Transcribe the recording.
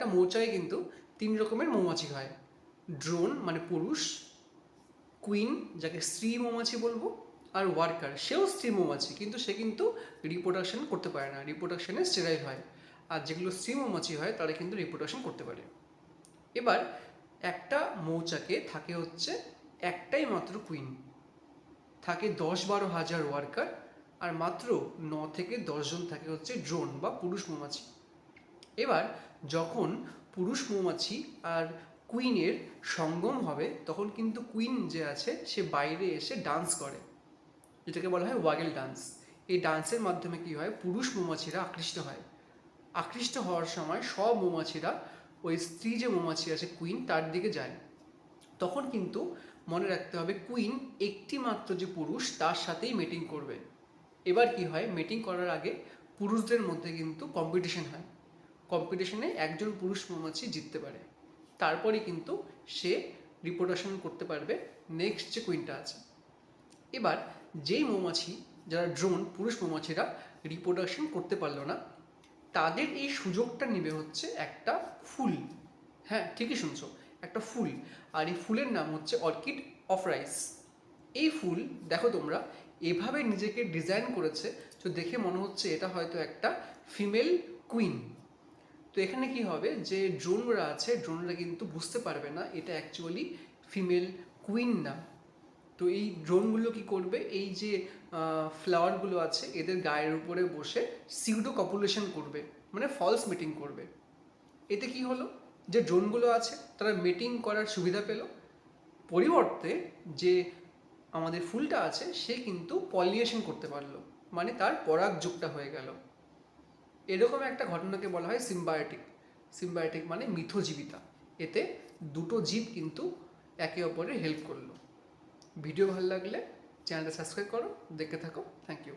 একটা মৌচাকে কিন্তু তিন রকমের মৌমাছি হয়। ড্রোন মানে পুরুষ, কুইন যাকে স্ত্রী মৌমাছি বলব, আর ওয়ার্কার, সেও স্ত্রী মৌমাছি, কিন্তু সে কিন্তু রিপ্রোডাকশন করতে পারে না রিপ্রোডাকশনে স্টেরাইল হয়। আর যেগুলো স্ত্রী মৌমাছি হয়, তারা কিন্তু রিপ্রোডাকশন করতে পারে। এবার একটা মৌচাকে থাকে হচ্ছে একটাই মাত্র কুইন। থাকে দশ বারো হাজার ওয়ার্কার, আর মাত্র ন থেকে দশজন থাকে হচ্ছে ড্রোন বা পুরুষ মৌমাছি। এবার যখন পুরুষ মৌমাছি আর কুইনের সঙ্গম হবে, তখন কিন্তু কুইন যে আছে, সে বাইরে এসে ডান্স করে। যেটাকে বলা হয় ওয়াগেল ডান্স এই ডান্সের মাধ্যমে কি হয়? পুরুষ মৌমাছিরা আকৃষ্ট হয়। আকৃষ্ট হওয়ার সময় সব মৌমাছিরা, ওই স্ত্রী যে মৌমাছি আছে কুইন তার দিকে যায়। তখন কিন্তু মনে রাখতে হবে কুইন একটি মাত্র যে পুরুষ, তার সাথেই মিটিং করবে। এবার কি হয়? মিটিং করার আগে পুরুষদের মধ্যে কিন্তু কম্পিটিশন হয়। কম্পিটিশনে একজন পুরুষ মৌমাছি জিততে পারে। তারপরে কিন্তু সে রিপ্রোডাকশন করতে পারবে। নেক্সট যে কুইনটা আছে। এবার যেই মৌমাছি, যারা ড্রোন পুরুষ মৌমাছিরা রিপ্রোডাকশন করতে পারল না, তাদের এই সুযোগটা নেবে হচ্ছে একটা ফুল। হ্যাঁ ঠিকই শুনছো, একটা ফুল। আর এই ফুলের নাম হচ্ছে অর্কিড অফ রাইস। এই ফুল, দেখো তোমরা, এভাবে নিজেকে ডিজাইন করেছে, তো দেখে মনে হচ্ছে এটা হয়তো একটা ফিমেল কুইন তো এখানে কি হবে? যে ড্রোনরা আছে, ড্রোনরা কিন্তু বুঝতে পারবে না এটা অ্যাকচুয়ালি ফিমেল কুইন না। তো এই ড্রোনগুলো কি করবে? এই যে ফ্লাওয়ারগুলো আছে, এদের গায়ের উপরে বসে সিউডো কপুলেশন করবে মানে ফলস মিটিং করবে। এতে কি হলো? যে ড্রোনগুলো আছে, তারা মিটিং করার সুবিধা পেল। পরিবর্তে যে আমাদের ফুলটা আছে, সে কিন্তু পলিনেশন করতে পারল মানে তার পরাগ যুগটা হয়ে গেল। এরকম একটা ঘটনাকে বলা হয় সিম্বায়োটিক সিম্বায়োটিক মানে মিথজীবিতা। এতে দুটো জীব কিন্তু একে অপরের হেল্প করল। ভিডিও ভালো লাগলে চ্যানেলটা সাবস্ক্রাইব করো দেখে থাকো। Thank you